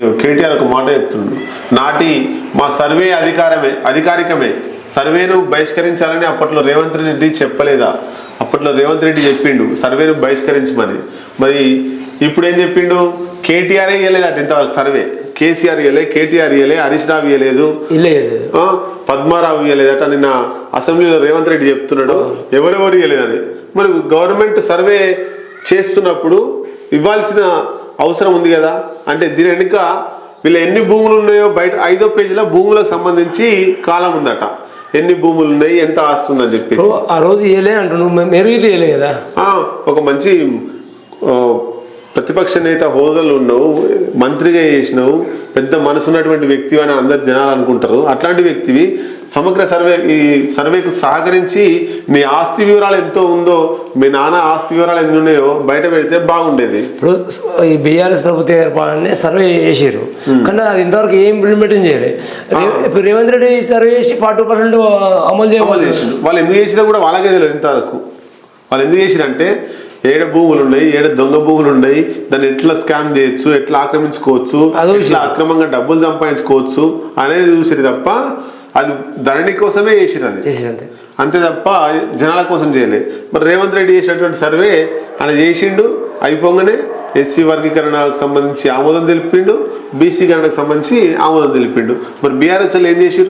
కేటీఆర్ ఒక మాట చెప్తుండు. నాటి మా సర్వే అధికారమే అధికారికమే. సర్వేను బహిష్కరించాలని అప్పట్లో రేవంత్ రెడ్డి చెప్పలేదా? అప్పట్లో రేవంత్ రెడ్డి చెప్పిండు సర్వేను బహిష్కరించమని. మరి ఇప్పుడు ఏం చెప్పిండు? కేటీఆర్ ఇవ్వలేదట ఇంతవరకు సర్వే. కేసీఆర్ ఇవ్వలే కేటీఆర్ ఇవ్వలే హరీష్ రావు ఇవ్వలేదు పద్మారావు ఇవ్వలేదట నిన్న అసెంబ్లీలో రేవంత్ రెడ్డి చెప్తున్నాడు. ఎవరెవరు ఇవ్వలేదని మరి గవర్నమెంట్ సర్వే చేస్తున్నప్పుడు ఇవ్వాల్సిన అవసరం ఉంది కదా? అంటే దీని వెనుక వీళ్ళ ఎన్ని భూములు ఉన్నాయో బయట ఐదో పేజీలో భూములకు సంబంధించి కాలం ఉందట. ఎన్ని భూములు ఉన్నాయి ఎంత ఆస్తి ఉందని చెప్పేసి. ఆ రోజు ఇవ్వలే అంటున్నావు. మెరుగు ఇవ్వలే కదా? ఒక మంచి ప్రతిపక్ష నేత హోదాలు ఉన్నావు మంత్రిగా చేసినావు పెద్ద మనసు ఉన్నటువంటి వ్యక్తి అని అందరు జనాలు అనుకుంటారు. అట్లాంటి వ్యక్తివి సమగ్ర సర్వే ఈ సర్వేకు సహకరించి నీ ఆస్తి వివరాలు ఎంతో ఉందో మీ నాన్న ఆస్తి వివరాలు ఎన్ని ఉన్నాయో బయట పెడితే బాగుండేది. ఇప్పుడు ఈ బీఆర్ఎస్ ప్రభుత్వం ఏర్పడాలని సర్వే చేసారు కానీ అది ఇంతవరకు ఏం ఇంప్లిమెంటేషన్ చేయలేదు ఇప్పుడు రేవంత్ రెడ్డి సర్వే చేసి ఫార్టీ పర్సెంట్ అమలు చేసిండు. వాళ్ళు ఎందుకు చేసినా కూడా వాళ్ళకే తెలియదు ఇంతవరకు. వాళ్ళు ఎందుకు చేసిరంటే ఏడ భూములు ఉన్నాయి ఏడ దొంగ భూములు ఉన్నాయి దాన్ని ఎట్లా స్కామ్ చేయొచ్చు ఎట్లా ఆక్రమించుకోవచ్చు ఎట్లా అక్రమంగా డబ్బులు సంపాదించుకోవచ్చు అనేది చూసిరు తప్ప అది ధరణి కోసమే చేసిరు అది. అంతే. తప్ప జనాల కోసం చేయలే. మరి రేవంత్ రెడ్డి చేసినటువంటి సర్వే ఆయన చేసిండు అయిపోగానే ఎస్సీ వర్గీకరణకు సంబంధించి ఆమోదం తెలిపిండు బీసీ గణకు సంబంధించి ఆమోదం తెలిపిండు. మరి బీఆర్ఎస్ వాళ్ళు ఏం చేసిరు